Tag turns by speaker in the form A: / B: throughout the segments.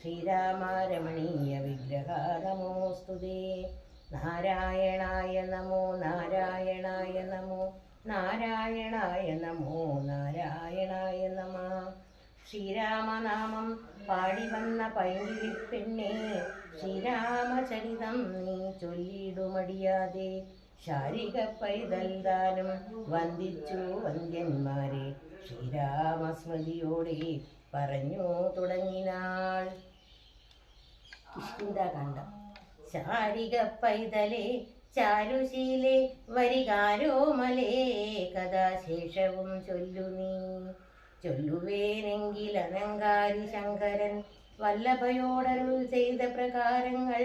A: ശ്രീരാമ രമണീയ വിഗ്രഹ നാരായണായ നമോ നാരായണായ നമോ നാരായണായ നമോ നാരായണായ നമ. ശ്രീരാമനാമം പാടി വന്ന പൈങ്കിളി പെണ്ണെ ശ്രീരാമചരിതം നീ ചൊല്ലിടുമടിയാതെ. ശാരിക പൈതൽ വന്ദിച്ചു വന്ദ്യന്മാരെ ശ്രീരാമസ്മൃതിയോടെ പറഞ്ഞു തുടങ്ങിനാൾ. കിഷ്കിന്താകാന്ഡം ശാരിക പൈതലേ ചാരുശീലെ വരികാരോമലേ കഥാശേഷവും ചൊല്ലു നീ ചൊല്ലുവേനെങ്കിൽ അനങ്കാരി ശങ്കരൻ വല്ലഭയോടരുൾ ചെയ്ത പ്രകാരങ്ങൾ.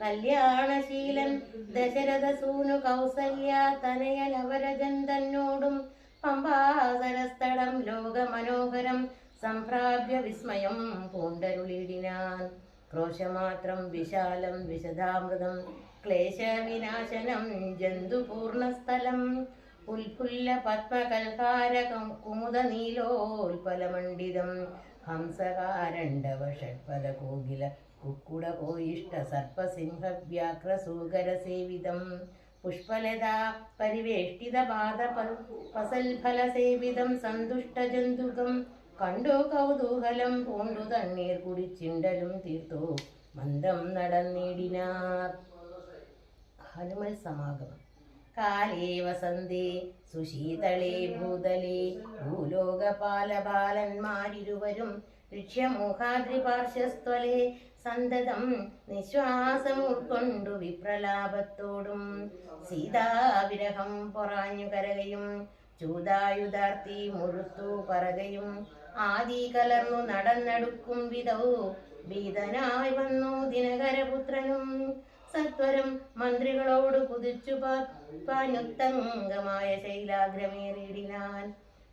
A: കല്യാണശീലൻ ദശരഥസൂനു കൗസല്യ തനയൻ അവരജൻ തന്നോടും പമ്പാസരസ്ഥടം ലോകമനോഹരം സംപ്രാപ്യ വിസ്മയം പൂണ്ടരുളിടിനാൻ ക്രോശമാത്രം വിശാലം വിശദാമൃതം. ക്ലേശവിനാശനം ജന്തുപൂർണസ്ഥലം. ഉൽഫുല്ല പത്മകൽഹാരകം കുമുദ നീലോൽപലമണ്ഡിതം ഹംസകാരണ്ഡവ ഷഡ്പദ കോകില കുക്കുട കോയിഷ്ട സർപ്പസിംഹ വ്യാഘ്ര സൂകര സേവിതം പുഷ്പലതാ പരിവേഷ്ടിത പാദ പസൽഫല സേവിതം സന്തുഷ്ട ജന്തുകം കണ്ടു കൗതൂഹലം പൂണ്ടു തണ്ണീർ കുടിച്ചിണ്ടലും തീർത്തു. മന്ദം നടന്നിടിനാർ ഹനുമൽ സമാഗമം. കാലേ വസന്തേ സുശീതളേ ഭൂതലേ ഭൂലോകപാലബാലന്മാരിരുവരും ലക്ഷ്യമോഹാദ്രിപാർശ്വസ്ത്വലേ സന്തതം നിശ്വാസം ഉൾക്കൊണ്ടു വിപ്രലാപത്തോടും സീതാവിരഹം പൊറാഞ്ഞു കരകയും ചൂതായുധാർത്തി മുഴുത്തു പറകയും ആദി കലർന്നു നടന്നടുക്കും വിധവോ. ഭീതനായി വന്നു ദിനകരപുത്രനും. സത്വരം മന്ത്രികളോട് കുതിച്ചു പാനുത്തംഗമായ ശൈലാഗ്രമേറിയിടിനാൻ.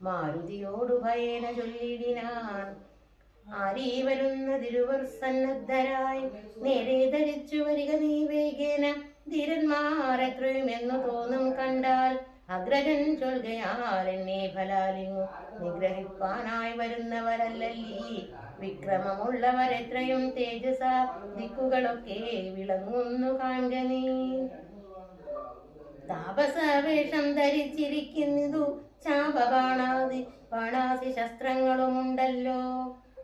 A: മാരുതിയോടു ഭയേന ചൊല്ലിടിനാൻ ആരീ വരുന്നതിരുവർ സന്നദ്ധരായി നേരെ ധരിച്ചു വരിക നീ വേഗേന. തോന്നും കണ്ടാൽ അഗ്രജൻ ചൊൽകയാൽ എന്നെ ഫലാലിങ്ങു. നിഗ്രഹിപ്പാനായി വരുന്നവരല്ലല്ലീ. വിക്രമമുള്ളവരെത്രയും തേജസ. ദിക്കുകളൊക്കെ വിളങ്ങുന്നു കാണുക താപസവേഷം ധരിച്ചിരിക്കുന്നതു. ചാപബാണാതി ബാണാസി ശസ്ത്രങ്ങളുമുണ്ടല്ലോ.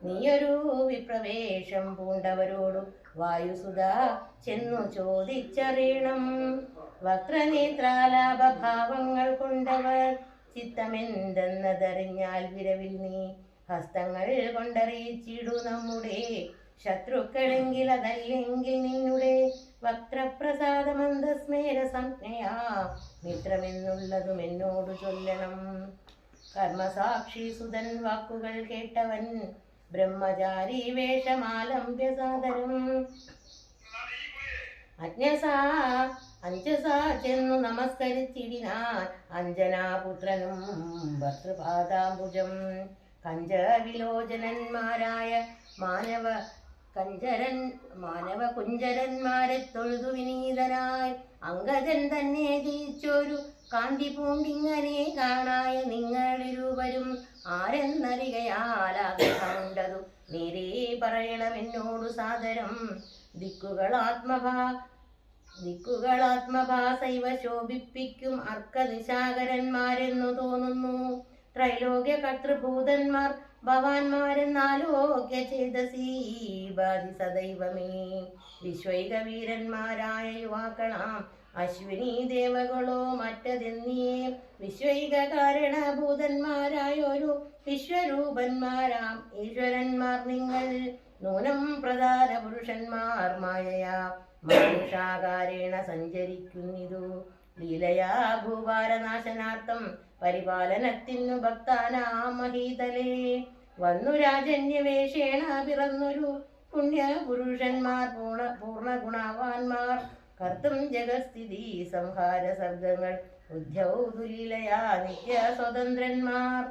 A: നീയൊരു വിപ്രവേഷം പൂണ്ടവരോടു വായുസുത ചെന്നു ചോദിച്ചറിയണം. വക്രനേത്രാലാപഭാവങ്ങൾ കൊണ്ടവർ ചിത്തമെന്തെന്നതറിഞ്ഞാൽ വിരവിൽ നീ ഹസ്തങ്ങൾ കൊണ്ടറിയിച്ചിടു നമ്മുടെ ശത്രുക്കളെങ്കിൽ അതല്ലെങ്കിൽ നിന്നുടെ വക്രപ്രസാദമന്ദസ്മേര സംജ്ഞയാ. മിത്രമെന്നുള്ളതും എന്നോട് ചൊല്ലണം. കർമ്മസാക്ഷി സുതൻ വാക്കുകൾ കേട്ടവൻ ബ്രഹ്മചാരി വേഷമാലംബ്യ സാദരം. അജ്ഞസാ അഞ്ജസാ ചെന്നു നമസ്കരിച്ചിടിനാൻ അഞ്ജനാപുത്രനും ഭർത്തൃപാദാംബുജം കഞ്ചവിലോചനന്മാരായ മാനവ കഞ്ചരൻ മാനവ കുഞ്ചരന്മാരെ തൊഴുതു വിനീതനായി അങ്കജൻ തന്നെ ജയിച്ചൊരു കാന്തി പൂണ്ടിങ്ങനെ കാണായ നിങ്ങളിരുവരും ആരെന്നറികയാലാകണ്ടതു നേരേ പറയണമെന്നോടു സാദരം. ദിക്കുകൾ ആത്മഭാസൈവ ശോഭിപ്പിക്കും അർക്കനിശാകരന്മാരെന്നു തോന്നുന്നു. ത്രൈലോക്യ കർത്തൃഭൂതന്മാർ ഭവാന്മാരെന്നാലോക്യ ചേതസീ ബാധി സദൈവമേ വിശ്വൈക വീരന്മാരായ യുവാക്കളാം അശ്വിനി ദേവകളോ മറ്റതെന്നിയേ വിശ്വൈക കാരണഭൂതന്മാരായൊരു വിശ്വരൂപന്മാരാം. ഈശ്വരന്മാർ നിങ്ങൾ നൂനം പ്രധാന പുരുഷന്മാർ മായയാ. മനുഷാകാരേണ സഞ്ചരിക്കുന്നിതു. ലീലയാ ഭൂപാലനാശനാർത്ഥം പരിപാലനത്തിനു ഭക്താനാ മഹീതലേ വന്നു രാജന്യവേഷേണ പിറന്നൊരു പുണ്യപുരുഷന്മാർ പൂർണ പൂർണ ഗുണവാന്മാർ കർത്തും ജഗസ്ഥിതി സംഹാര ശബ്ദങ്ങൾ ഉദ്യൗതുലീലയാ നിത്യ സ്വതന്ത്രന്മാർ.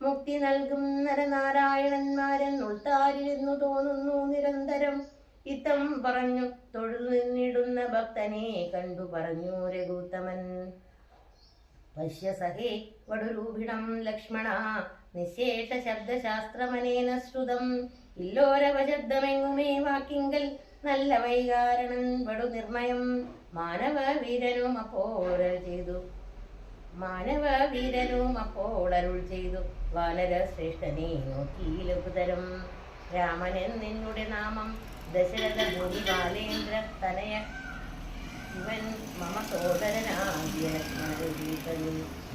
A: മുക്തി നൽകും നരനാരായണന്മാരൻ ഉൾത്താരിരുന്നു തോന്നുന്നു നിരന്തരം. ഇത്തം പറഞ്ഞു തൊഴുതു ഭക്തനെ കണ്ടു പറഞ്ഞു രഘുത്തമൻ. പശ്യ സഹേ വടുരൂപിണം ലക്ഷ്മണ നിശേഷ ശബ്ദശാസ്ത്രമനേന ശ്രുതം ഇല്ലോരവശബ്ദമെങ്ങുമേ വാക്കിങ്കൽ നല്ല വൈകാരണം വടു നിർമ്മയം. മാനവ വീരനും അപ്പോൾ ചെയ്തു. മാനവ വീരനും അപ്പോൾ അരുൾ ചെയ്തു. വാനര ശ്രേഷ്ഠനെ നോക്കി ലഘുതരം. രാമനൻ നിന്നുടെ നാമം. ദശരഥ ഭൂമി ബാലേന്ദ്ര തനയ. ഇവൻ മമ സോദരനാദ്യ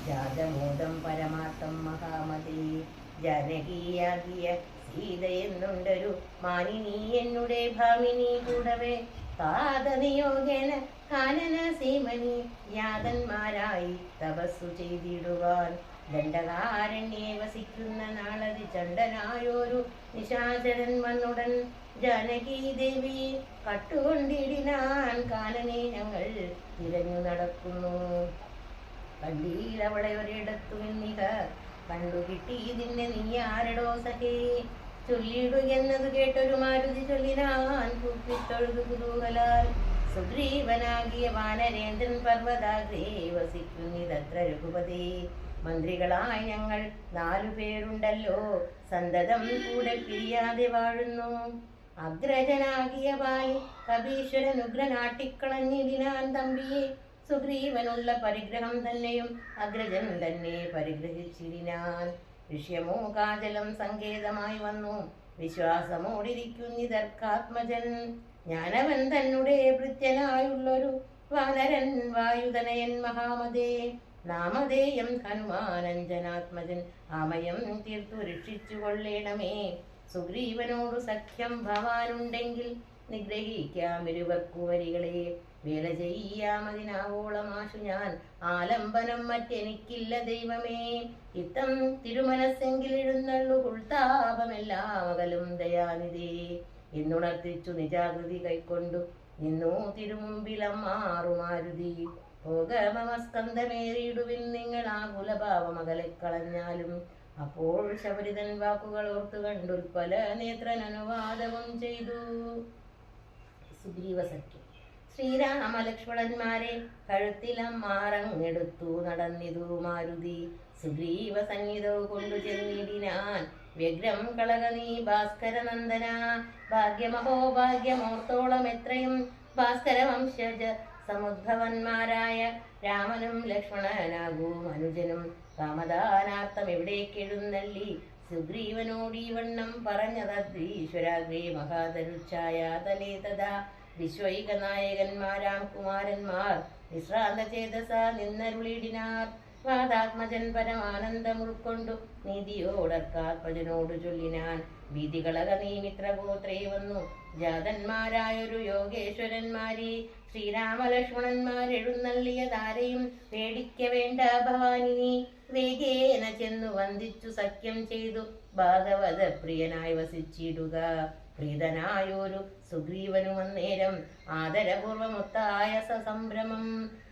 A: ജാതമോദം പരമാർത്ഥം മഹാമതി. ജാനകിയാകിയ സീതയെന്നുണ്ടൊരു മാനിനി എന്നുടെ ഭാമിനി കൂടവേ. പാദനിയോഗേന കാനന സീമനി യാതന്മാരായി തപസ്സു ചെയ്തിടുവാൻ. ദണ്ഡകാരണ്യേ വസിക്കുന്ന നാളതി ചണ്ടനായൊരു നിശാചരൻ വന്നുടൻ. ജാനകി ദേവി കട്ടുകൊണ്ടിടിനാൻ കാനനെ ഞങ്ങൾ തിരഞ്ഞു നടക്കുന്നു. കണ്ടീലവളെ ഒരിടത്തു നിന്നിക കണ്ടു കിട്ടിയതിന്നെ നീ ആരടോ സഖേ ചൊല്ലിടുകെന്നത് കേട്ടൊരു മാരുതി ചൊല്ലിനാൻ കൂപ്പിത്തൊഴുതു കുതൂഹലാൽ സുഗ്രീവനാകിയ വാനരേന്ദ്രൻ പർവതാഗ്രേ വസിക്കുന്നിതത്ര രഘുപതി. മന്ത്രികളായ ഞങ്ങൾ നാലു പേരുണ്ടല്ലോ സന്തതം കൂടെ പിരിയാതെ വാഴുന്നു. അഗ്രജനാകിയ ബാലി കപീശ്വരൻ ഉഗ്രനാട്ടിക്കളഞ്ഞിടിനാൻ തമ്പിയെ സുഗ്രീവനുള്ള പരിഗ്രഹം തന്നെയും അഗ്രജൻ തന്നെ പരിഗ്രഹിച്ചിടിനാൻ വിഷയമോ കാജലം സങ്കേതമായി വന്നു. വിശ്വാസമോടിരിക്കുന്നിതർക്കാത്മജൻ ഞാനവൻ തന്നെ ഭൃത്യനായുള്ളൊരു വാനരൻ വായുതനയൻ മഹാമതേ. നാമധേയം ഹനുമാനഞ്ജനാത്മജൻ ആമയം തീർത്തു രക്ഷിച്ചു കൊള്ളേണമേ സുഗ്രീവനോടു സഖ്യം ഭവാനുണ്ടെങ്കിൽ നിഗ്രഹിക്കാം ഇരുവർക്കു വരികളെ വേല ചെയ്യാമതിനാവോളമാശു ഞാൻ. ആലംബനം മറ്റെനിക്കില്ല ദൈവമേ. ഇത്തം തിരുമനസ്സെങ്കിൽ എഴുന്നള്ളു ഉൾതാപമെല്ലാം അകലും ദയാനിധി. എന്നുണർത്തിച്ചു നിജാകൃതി കൈക്കൊണ്ടു നിന്നു തിരുമുമ്പിലമ്മാറുമാരുതി ഭോഗമസ്കന്ധമേറിയിടുവിൻ നിങ്ങൾ ആ കുലഭാവമകലെ കളഞ്ഞാലും അപ്പോൾ ശബരിതൻ വാക്കുകൾ ഓർത്തു കണ്ടുൽപ്പല നേത്രൻ അനുവാദവും ചെയ്തു. സുഗ്രീവ സഖ്യം. ശ്രീരാമലക്ഷ്മണന്മാരെ കഴുത്തിലം മാറങ്ങെടുത്തു നടന്നിതു മാരുതി. സുഗ്രീവ സംഗീതവും കൊണ്ടു ചെന്നിടിനാൻ. വ്യഗ്രം കളക നീ ഭാസ്കരനന്ദന. ഭാഗ്യമഹോ ഭാഗ്യമോർത്തോളം എത്രയും ഭാസ്കര വംശജ സമുദ്ഭവന്മാരായ രാമനും ലക്ഷ്മണനാകൂ അനുജനും. കാമദാനാർത്ഥം എവിടേക്കെഴുന്നള്ളി സുഗ്രീവനോട് ഈ വണ്ണം മഹാതരുച്ഛായ തലേ തഥാ. വിശ്വൈക നായകന്മാരാം കുമാരന്മാർ വിശ്രാന്ത ചേതസ നിന്നരുളിടിനാർ വാദാത്മജൻ പരമാനന്ദം ഉൾക്കൊണ്ടു നീതിയോടർക്കാത്മജനോട് ചൊല്ലിനാൻ. വീതികളക നീമിത്രഗോത്രേ വന്നു. ജാതന്മാരായൊരു യോഗേശ്വരന്മാരെ ശ്രീരാമലക്ഷ്മണന്മാർ എഴുന്നള്ളിയതാരെയും പേടിക്ക വേണ്ട ഭവാനിനി. വേഗേന ചെന്നു വന്ദിച്ചു സഖ്യം ചെയ്തു. ഭാഗവത പ്രിയനായി വസിച്ചിടുക. പ്രീതനായൊരു സുഗ്രീവനു അന്നേരം ആദരപൂർവമൊത്തായ സസംഭ്രമം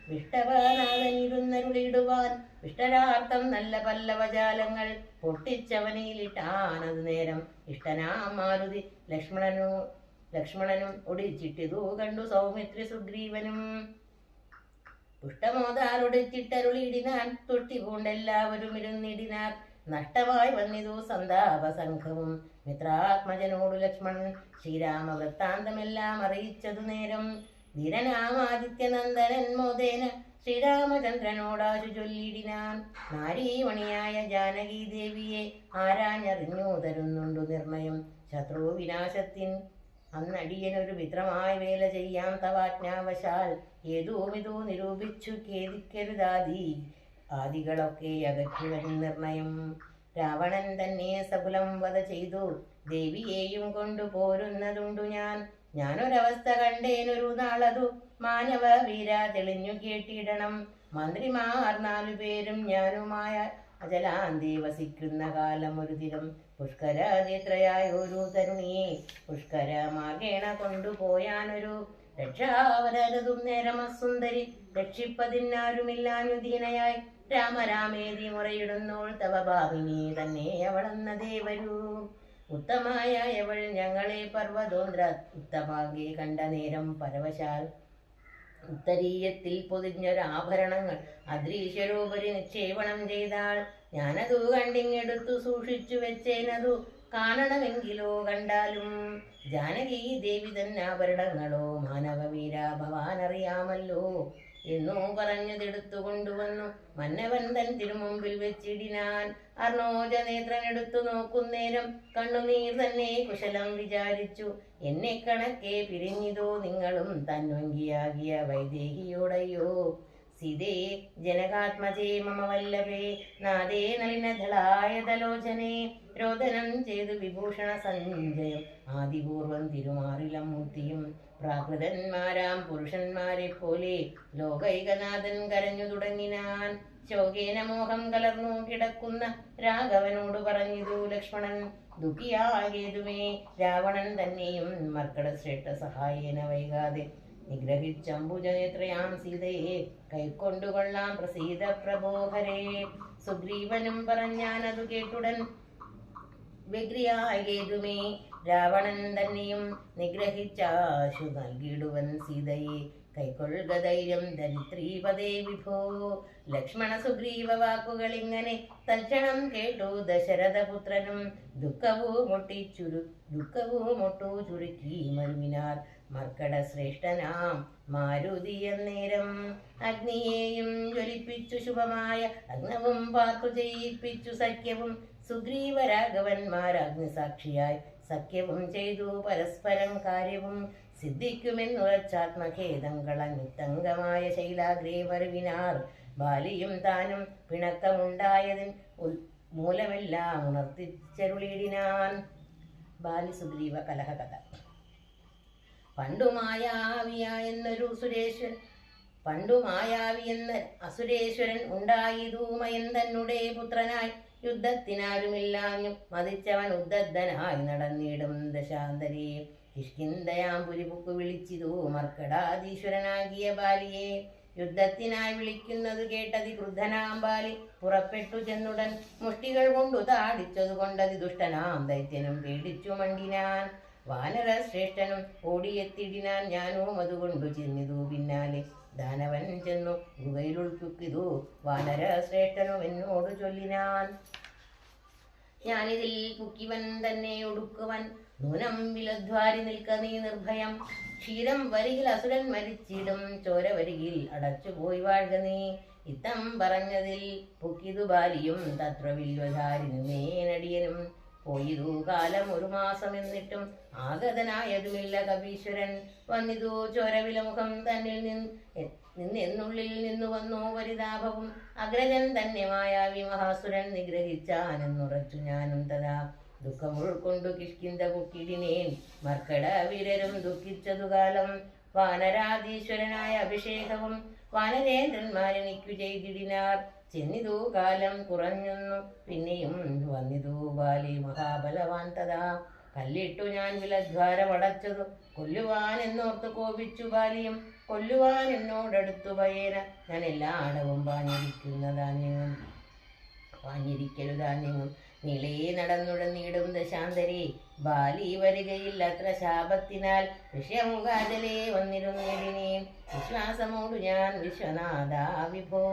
A: വിഷ്ടവാനാഥനിരുന്നരുളിടുവാൻ വിഷ്ടരാർത്ഥം നല്ല പല്ലവജാലങ്ങൾ പൊട്ടിച്ചവനയിലിട്ടാണത് നേരം. ഇഷ്ടനാമാരുതി ലക്ഷ്മണനു ലക്ഷ്മണനും ഒടിച്ചിട്ടിതു കണ്ടു സൗമിത്രി സുഗ്രീവനും. പുഷ്ടമോതാലൊടിച്ചിട്ടരുളിയിടിനാൻ തൊട്ടി പൂണ്ടെല്ലാവരും ഇരുന്നിടിനാർ നഷ്ടമായി വന്നിതു സന്താപ സംഘവും മിത്രാത്മജനോടു ലക്ഷ്മണൻ ശ്രീരാമ വൃത്താന്തമെല്ലാം അറിയിച്ചതു നേരം ധീരനാമാദിത്യനന്ദനൻ മോദേന ശ്രീരാമചന്ദ്രനോടാശു ചൊല്ലിടിനാൻ നാരീമണിയായ ജാനകി ദേവിയെ ആരാഞ്ഞറിഞ്ഞു തരുന്നുണ്ടു നിർണയം. ശത്രു വിനാശത്തിൻ അന്നടിയനൊരു മിത്രമായി വേല ചെയ്യാം തവാജ്ഞാവശാൽ. ഏതോമിതോ നിരൂപിച്ചു ഖേദിക്കരുതാദി. ആദികളൊക്കെ അകറ്റുവൻ നിർണയം. രാവണൻ തന്നെ സകുലം വധ ചെയ്തു. ദേവിയെയും കൊണ്ടു പോരുന്നതുണ്ടു ഞാൻ. ഞാനൊരവസ്ഥ കണ്ടേനൊരു നാളതു മാനവ വീര തെളിഞ്ഞു കേട്ടിടണം. മന്ത്രിമാർ നാലു പേരും ഞാനുമായ അജലാന്തി വസിക്കുന്ന കാലം ഒരു ദിനം പുഷ്കരാതിത്രയായ ഒരു തരുണിയെ പുഷ്കരമാകേണ കൊണ്ടുപോയാനൊരു രക്ഷാവരതും നേരമസുന്ദരി. രക്ഷിപ്പതിനാരുമില്ലാഞ്ഞുദീനയായി രാമരാമേതി മുറയിടുന്നോൾ തവ ഭാവിനി തന്നെ അവളെന്ന ദേവരു ഉത്തമായ അവൾ ഞങ്ങളെ പർവതോന്ദ്ര ഉത്തമാകെ കണ്ട നേരം പരവശാൽ ഉത്തരീയത്തിൽ പൊതിഞ്ഞൊരാഭരണങ്ങൾ അദ്രീശ്വരോപരി നിക്ഷേപണം ചെയ്താൾ. ഞാനതു കണ്ടിങ്ങെടുത്തു സൂക്ഷിച്ചു വെച്ചേനതു കാണണമെങ്കിലോ കണ്ടാലും? ജാനകി ദേവി തന്നെ ആഭരണങ്ങളോ മാനവവീര ഭവാനറിയാമല്ലോ. എന്നു പറഞ്ഞതെടുത്തു കൊണ്ടുവന്നു മന്നവൻ തൻ തിരുമുമ്പിൽ വെച്ചിടിനാൻ. അർണോജ നേത്രനെടുത്തു നോക്കുന്നേരം കണ്ണുനീർ തന്നെ കുശലം വിചാരിച്ചു. എന്നെ കണക്കെ പിരിഞ്ഞിതോ നിങ്ങളും തന്നൊങ്കിയാകിയ വൈദേഹിയോടയ്യോ സീതേ ജനകാത്മജേ മമ വല്ലഭേ നാദേ നളിനധളായതലോചനേ. രോദനം ചെയ്തു വിഭൂഷണ സഞ്ജയം ആദിപൂർവം തിരുമാറിലം മൂർത്തിയും പ്രാകൃതന്മാരാം പുരുഷന്മാരെ പോലെ ലോകൈകനാഥൻ കരഞ്ഞു തുടങ്ങിനാൻ. ശോകേന മോഹം കലർന്നു കിടക്കുന്ന രാഘവനോട് പറഞ്ഞിതു ലക്ഷ്മണൻ ദുഃഖിയാകേതുമേ രാവണൻ തന്നെയും മർക്കട ശ്രേഷ്ഠ സഹായേന വൈകാതെ. നിഗ്രഹിച്ചംബുജനേത്രയാം സീതയെ കൈക്കൊണ്ടുകൊള്ളാം പ്രസീത പ്രബോഹരേ സുഗ്രീവനും പറഞ്ഞാനതു കേട്ടുടൻ വ്യഗ്രിയാകേതുമേ രാവണൻ തന്നെയും നിഗ്രഹിച്ചാശു നൽകിയിടുവൻ സീതയെ. കൈക്കൊള്ളുക ധൈര്യം ദരിദ്രീപദേ വിഭോ. ലക്ഷ്മണ സുഗ്രീവ വാക്കുകൾ ഇങ്ങനെ തൽക്ഷണം കേട്ടു. ദശരഥപുത്രനും ദുഃഖവും ചുരു ദുഃഖവും മുട്ടു ചുരുക്കി മരുവിനാർ. മർക്കട ശ്രേഷ്ഠനാം മാരുതിയ നേരം അഗ്നിയെയും ജ്വലിപ്പിച്ചു ശുഭമായ അഗ്നവും പാത്തു ചെയ്യിപ്പിച്ചു സഖ്യവും സുഗ്രീവ രാഘവന്മാർ അഗ്നിസാക്ഷിയായി. സഖ്യവും ചെയ്തു പരസ്പരം കാര്യവും സിദ്ധിക്കുമെന്നുറച്ചാത്മഖേദം കളഞ്ഞുത്തങ്കമായ ശൈലാഗ്രേ വരവിനാർ ബാലിയും താനും പിണക്കമുണ്ടായതിൻ മൂലമെല്ലാം ഉണർത്തിച്ചരുളിയിടിനാൻ. ബാലി സുഗ്രീവ കലഹകഥ. പണ്ടു മായാവിയ എന്നൊരു സുരേശ്വരൻ പണ്ടു മായാവി എന്ന അസുരേശ്വരൻ തന്നെ പുത്രനായി യുദ്ധത്തിനാരുമില്ലാഞ്ഞു മതിച്ചവൻ ഉദ്ദദ്ധനായി നടന്നിടും ദശാന്തരെ. കിഷ്കിന്തയാമ്പുരി പുലിപുക്കു വിളിച്ചിതു മർക്കടാധീശ്വരനാകിയ ബാലിയെ. യുദ്ധത്തിനായി വിളിക്കുന്നത് കേട്ടതി ക്രുദ്ധനാം ബാലി പുറപ്പെട്ടു ചെന്നുടൻ മുഷ്ടികൾ കൊണ്ടു താടിച്ചതു കൊണ്ടതി ദുഷ്ടനാം ദൈത്യനും പേടിച്ചു മണ്ടിനാൻ. വാനര ശ്രേഷ്ഠനും ഓടിയെത്തിടിനാൻ ഞാനും അതുകൊണ്ടു ചെന്നിതു പിന്നാലെ. ദാനവൻ ചെന്നു ഗുഹയിലുൾക്കുക്കിതു വാനര ശ്രേഷ്ഠനും എന്നോട് ചൊല്ലിനാൻ. ഞാനിതിൽ കുക്കിവൻ തന്നെ ഒടുക്കുവൻ. നൂനം വിലദ്വാരി നിൽക്ക നീ നിർഭയം. ക്ഷീരം വരികിൽ അസുരൻ മരിച്ചിടും. ചോര വരികിൽ അടച്ചു പോയി വാഴുക നീ. ഇത്തം പറഞ്ഞതിൽ പുക്കിതു ബാലിയും തത്ര വില്വധാരി നിന്നേനടിയനും പോയിതു കാലം ഒരു മാസം എന്നിട്ടും ആഗതനായതുമില്ല കപീശ്വരൻ. വന്നിതു ചോരവില മുഖം തന്നിൽ നിന്ന് നിന്നെന്നുള്ളിൽ നിന്നു വന്നു പരിതാപവും അഗ്രജൻ തന്നെ മായാവി മഹാസുരൻ നിഗ്രഹിച്ചാനെന്നുറച്ചു ഞാനും തഥാ ദുഃഖം ഉൾക്കൊണ്ടു കിഷ്കിന്ത കുക്കിടിനേൻ മർക്കട വിരരും ദുഃഖിച്ചതു കാലം. വാനരാധീശ്വരനായ അഭിഷേകവും വാനരേന്ദ്രന്മാരെനിക്കു ചെയ്തിടിനാർ. ചെന്നിതു കാലം കുറഞ്ഞു പിന്നെയും വന്നിതു ബാലി മഹാബലവാൻ തഥാ. കല്ലിട്ടു ഞാൻ വിലദ്വാരമടച്ചതു. കൊല്ലുവാൻ എന്നോർത്ത് കോപിച്ചു ബാലിയും. കൊല്ലുവാൻ എന്നോടടുത്തു ഭയേന ഞാൻ എല്ലായിടവും പാഞ്ഞിരിക്കുന്നതാഞ്ഞും. പാഞ്ഞിരിക്കരുതാഞ്ഞും. നീളേ നടന്നുടനീടും ദശാന്തരെ. ബാലി വരികയിൽ അത്ര ശാപത്തിനാൽ. വിഷയമുഖാജലേ വന്നിരുന്നിടിനേൻ വിശ്വാസമോടു ഞാൻ വിശ്വനാഥാ വിഭോ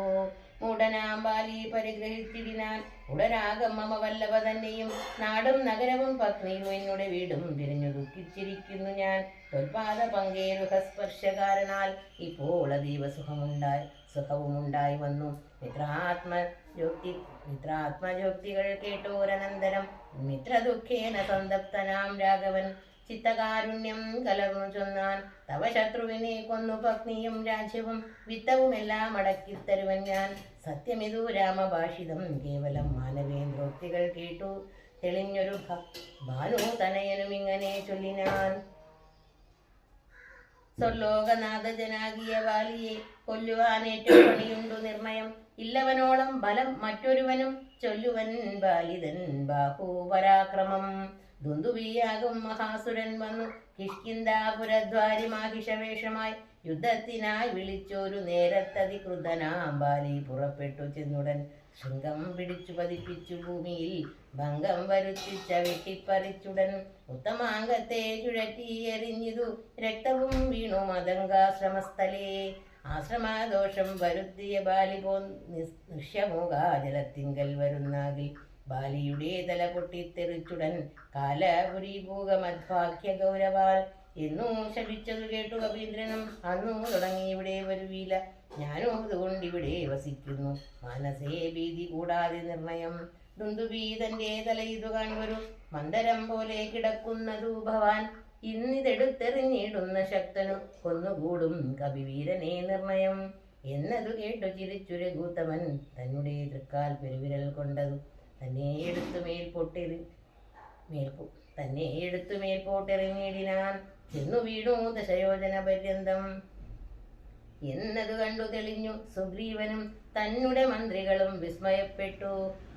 A: മൂടനാം ബാലി പരിഗ്രഹിച്ചിടിനാൻ ഉടനാകം മമ വല്ലഭ തന്നെയും നാടും നഗരവും പത്നിയും എന്നോട് വീടും തിരിഞ്ഞു ദുഃഖിച്ചിരിക്കുന്നു ഞാൻ. തൊൽപാദ പങ്കേരുഹസ്പർശകാരനാൽ ഇപ്പോൾ അതീവ സുഖമുണ്ടായി സുഖവുമുണ്ടായി വന്നു. മിത്രാത്മജോക്തി മിത്രാത്മജോക്തികൾ കേട്ടോരനന്തരം മിത്രദുഃഖേന സന്തപ്തനാം രാഘവൻ. ചിത്തകാരുണ്യം കലർന്നു ചൊന്നാൻ തവ ശത്രുവിനെ കൊന്നു പത്നിയും രാജ്യവും വിത്തവുമെല്ലാം അടക്കിത്തരുവൻ ഞാൻ. സത്യമിതു രാമഭാഷിതം കേവലം മാനവേന്ദ്രോക്തികൾ കേട്ടു. തെളിഞ്ഞൊരു ഭാനു തനയനും ഇങ്ങനെ ചൊല്ലിനാൻ. സ്വർലോകനാഥജനാകിയ വാലിയെ കൊല്ലുവാനേറ്റ പണിയുണ്ടു നിർണയം. ഇല്ലവനോളം ബലം മറ്റൊരുവനും ചൊല്ലുവൻ ബാലിതൻ ബാഹുപരാക്രമം ദുന്ദുബിയാകും മഹാസുരൻ വന്നു. കിഷ്കിന്ദാപുരദ്വാരി മാഹിഷവേഷമായി യുദ്ധത്തിനായി വിളിച്ചൊരു നേരത്തതി ബാലി പുറപ്പെട്ടു ചെന്നുടൻ. ശൃംഗം പിടിച്ചു പതിപ്പിച്ചു ഭൂമിയിൽ ഭംഗം വരുത്തിച്ച വെട്ടിപ്പറിച്ചുടൻ ഉത്തമാംഗത്തെ ചുഴറ്റി എറിഞ്ഞിതു. രക്തവും വീണു മതങ്കാശ്രമസ്ഥലേ ആശ്രമദോഷം വരുത്തിയ ബാലി പോ നിശ്യമൂക ജലത്തിങ്കൽ വരുന്നാകിൽ ബാലിയുടെ തല പൊട്ടിത്തെറിച്ചുടൻ കാലപുരി ഭൂകമദ്ഭാഗ്യ ഗൗരവാൽ എന്നു ശപിച്ചതു കേട്ടു കവീന്ദ്രനും അന്നു തുടങ്ങി ഇവിടെ വരുവീല ഞാനും അതുകൊണ്ട് ഇവിടെ വസിക്കുന്നു. മനസ്സേ ഭീതി കൂടാതെ നിർണയം. ദുന്ദുബി തല ഇതു കാണുവരു മന്ദരം പോലെ കിടക്കുന്നതു ഭവാൻ ഇന്നിതെടുത്തെറിഞ്ഞിടുന്ന ശക്തനു കൊന്നുകൂടും കവിവീരനെ നിർണയം. എന്നതു കേട്ടു ചിരിച്ചു രഘൂത്തമൻ തന്നെ തൃക്കാൽ പെരുവിരൽ കൊണ്ടതു. തന്നെ എടുത്തു മേൽ പൊട്ടെറി മേൽപോ തന്നെ എടുത്തു മേൽ ചെന്നു വീണു ദശയോജന പര്യന്തം. എന്നതു കണ്ടു തെളിഞ്ഞു സുഗ്രീവനും തന്നെ മന്ത്രികളും വിസ്മയപ്പെട്ടു.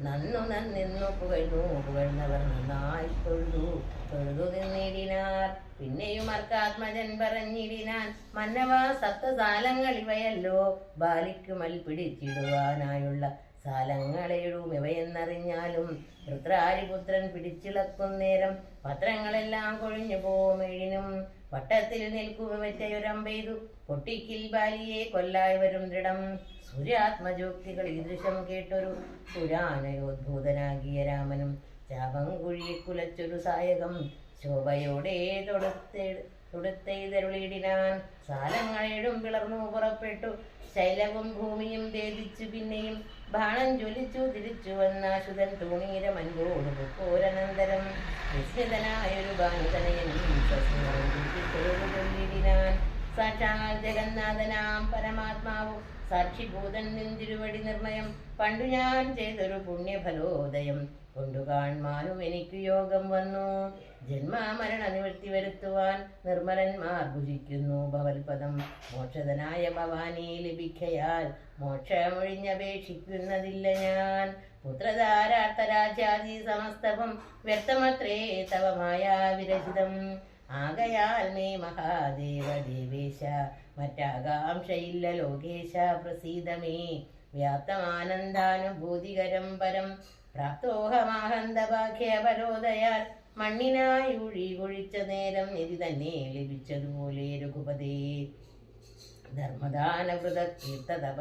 A: നന്നു നന്നിന്നു പുകഴ്ന്നു പുകഴ്ന്നവർ നന്നായി തൊഴുതു തൊഴുതു നിന്നിടിനാർ പിന്നെയും അർക്കാത്മജൻ പറഞ്ഞിടിനാൻ മന്നവ സപ്തസാലങ്ങൾ ഇവയല്ലോ ബാലിക്ക് മൽ പിടിച്ചിടുവാനായുള്ള സാലങ്ങളേഴും ഇവയെന്നറിഞ്ഞാലും ഋത്രാരിപുത്രൻ പിടിച്ചിളക്കും നേരം പത്രങ്ങളെല്ലാം കൊഴിഞ്ഞു പോമേഴിനും വട്ടത്തിൽ നിൽക്കും പെയ്തു പൊട്ടിക്കിൽ ബാലിയെ കൊല്ലായി വരും ദൃഢം. സൂര്യാത്മജോക്തികൾ ഈ ദൃശ്യം കേട്ടൊരു പുരാണയോദ്ഭൂതനാകിയ രാമനും ശാപം കുഴിയെ കുലച്ചൊരു സായകം ശോഭയോടെ തൊടുത്തെ സാലങ്ങളേഴും പിളർന്നു പുറപ്പെട്ടു. ശൈലവും ഭൂമിയും ഭേദിച്ചു പിന്നെയും ബാണം ജ്വലിച്ചു തിരിച്ചു വന്ന അശുതൻ തൂണീര മൻപോട് പൊക്കോരനന്തരം വിസ്മിതനായൊരു ബാനുതനയനും ചൊല്ലിടിനാൻ സാക്ഷാൽ ജഗന്നാഥനാം പരമാത്മാവു. സാക്ഷിഭൂതൻ നിന്തിരുവടി നിർണയം. പണ്ടു ഞാൻ ചെയ്തൊരു പുണ്യഫലോദയം. കൊണ്ടു കാൺമാനും എനിക്ക് യോഗം വന്നു. ജന്മമരണ നിവൃത്തി വരുത്തുവാൻ നിർമ്മലന്മാർ ഭുജിക്കുന്നു ഭവൽപദം. മോക്ഷതനായ ഭവാനി ലഭിക്കയാൽ മോക്ഷമൊഴിഞ്ഞപേക്ഷിക്കുന്നതില്ല ഞാൻ. പുത്രധാരാർത്ഥരാജാതി സമസ്തവം വ്യക്തമത്രേ തവ വിരചിതം ആകയാൽ മേ മഹാദേവ ദേവേശ മറ്റാകാംക്ഷയില്ല ലോകേശ പ്രസീതമേ. വ്യാപ്തമാനന്ദാനുഭൂതികരം പരം പ്രാപ്തോഹമാഹന്തഭാഗ്യപരോദയാൽ മണ്ണിനായി ഒഴികൊഴിച്ച നേരം നിധി തന്നെ ലഭിച്ചതുപോലെ രഘുപതേ. ധർമ്മദാനവൃത തീർത്ഥതപ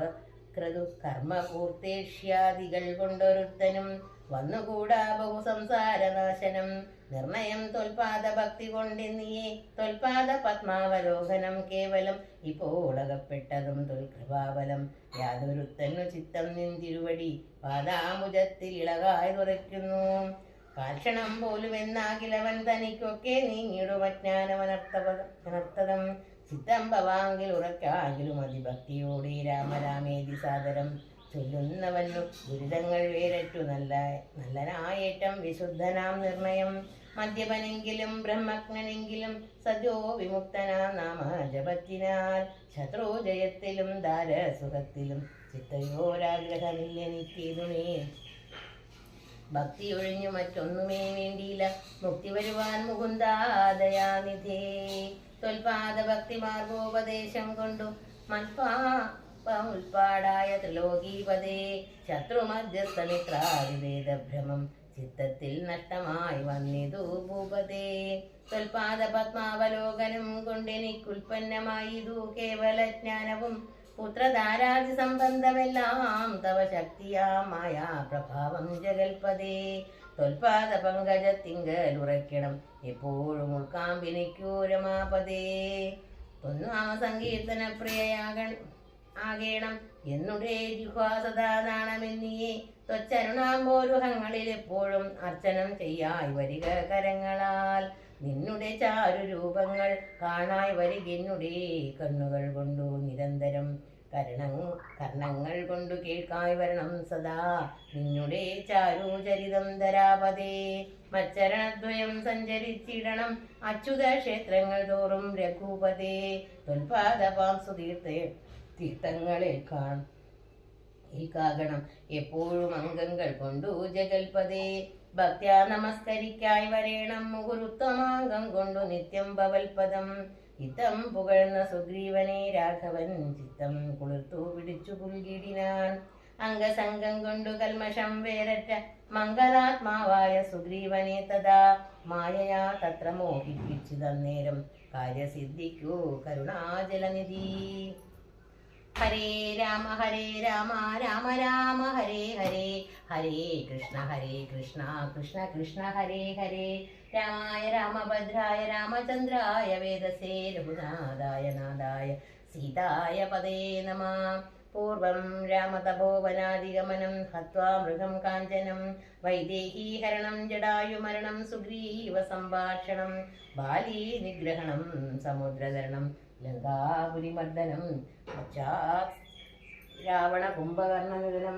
A: ക്രതു കർമ്മപൂർത്തേഷ്യാദികൾ കൊണ്ടൊരുത്തനും വന്നുകൂടാ ബഹു സംസാരനാശനം നിർണയം തൊൽപാദ ഭക്തി കൊണ്ടെന്നിയെ തൊൽപാദ പത്മാവലോകനം കേവലം ഇപ്പോൾ അകപ്പെട്ടതും തൊൽകൃപാബലം യാതൊരുത്തനു ചിത്തം നിന്തിരുവടി പാദാമുജത്തിൽ ഇളകായി തുറയ്ക്കുന്നു. കാൽക്ഷണം പോലും എന്നാകിലവൻ തനിക്കൊക്കെ നീങ്ങിടുമജ്ഞാനമനർത്ഥതം ചിത്തം ഭവാങ്കിൽ ഉറക്കാകിലും അതിഭക്തിയോടെ രാമരാമേതി സാദരം ചൊല്ലുന്നവനു ദുരിതങ്ങൾ വേരറ്റു നല്ല നല്ലനായേറ്റം വിശുദ്ധനാം നിർണയം. മദ്യപനെങ്കിലും ബ്രഹ്മജ്ഞനെങ്കിലും സദ്യോ വിമുക്തനാം നാമ ജപത്തിനാൽ ശത്രു ജയത്തിലും ദാരസുഖത്തിലും ചിത്തയോരാഗ്രഹമില്ലെനിക്കേതുമേ ഭക്തി ഒഴിഞ്ഞു മറ്റൊന്നുമേ വേണ്ടിയില്ല. മുക്തി വരുവാൻ മുകുന്ദാദയാനിധേ തൊൽപാദ ഭക്തി മാർഗോപദേശം കൊണ്ടു മൽപാ ഉൽപ്പാടായ ത്രിലോകീപതേ. ശത്രുമധ്യസ്ഥമിത്രാതിവേദഭ്രമം ചിത്തത്തിൽ നഷ്ടമായി വന്നിതു ഭൂപതേ. തൊൽപാദ പത്മാവലോകനം കൊണ്ടെനിക്കുൽപ്പന്നമായിതു കേവല ജ്ഞാനവും പുത്രധാരാദി തവ ശക്തിയാ പ്രഭാവം ജഗൽപതേ. തൊൽപാദ പങ്കജത്തിങ്കൽ ഉറയ്ക്കണം എപ്പോഴും ഉൾക്കാമ്പിനിക്കൂ രമാപതേ. ഒന്നാമ സങ്കീർത്തന പ്രിയയാകൺ ആകേണം. എന്നുടേ ജിഹ്വാസദാ നാണമെന്നിയേ. ത്വച്ചരുണാമ്പോരുഹങ്ങളിൽ എപ്പോഴും അർച്ചനം ചെയ്യായി വരിക കരങ്ങളാൽ. നിന്നുടെ ചാരുരൂപങ്ങൾ കാണായി വരികെന്നുടെ കണ്ണുകൾ കൊണ്ടു നിരന്തരം കരണങ്ങൾ കർണങ്ങൾ കൊണ്ടു കേൾക്കായി വരണം സദാ. നിന്നുടെ ചാരുചരിതം ധരാപതേ. മച്ചരണദ്വയം സഞ്ചരിച്ചിടണം അച്യുത ക്ഷേത്രങ്ങൾ തോറും രഘുപതേ. തൊൽപാദപാം സുതീർത്ഥ തീർത്ഥങ്ങളിൽ കാൺ ഏകാഗണം എപ്പോഴും അംഗങ്ങൾ കൊണ്ടു ജഗൽപതേ. ഭക്ത്യാ നമസ്കരിക്കായി വരേണം. മുഹുരുത്തമാംഗം കൊണ്ടു നിത്യം ഭവൽപദം. ഇത്തം പുകഴ്ന്ന സുഗ്രീവനെ രാഘവൻ ചിത്തം കുളിർത്തു പിടിച്ചു പുൽകിടിനാൻ. അംഗസംഗം കൊണ്ടു കൽമഷം വേരറ്റ മംഗലാത്മാവായ സുഗ്രീവനെ തഥാ മായയാ തത്ര മോഹിപ്പിച്ചു തന്നേരം കാര്യസിദ്ധിക്കൂ കരുണാജലനിധി ഹരേ രാമ ഹരേ രാമ രാമ രാമ ഹരേ ഹരേ. ഹരേ കൃഷ്ണ ഹരേ കൃഷ്ണ കൃഷ്ണ കൃഷ്ണ ഹരേ ഹരേ. രാമായ രാമഭദ്രായ രാമചന്ദ്രായ വേദസേ രഘുനാഥായ നാഥായ സീതായ പദേ നമ. പൂർവം രാമതപോവനാദിഗമനം ഹത്വാ മൃഗം കാഞ്ചനം വൈദേഹീഹരണം ജടായുമരണം സുഗ്രീവ സംഭാഷണം ബാലീ നിഗ്രഹണം സമുദ്രതരണം ലങ്കാപുരിമർദ്ദനം പശ്ചാത് രാവണ കുംഭകർണനിധനം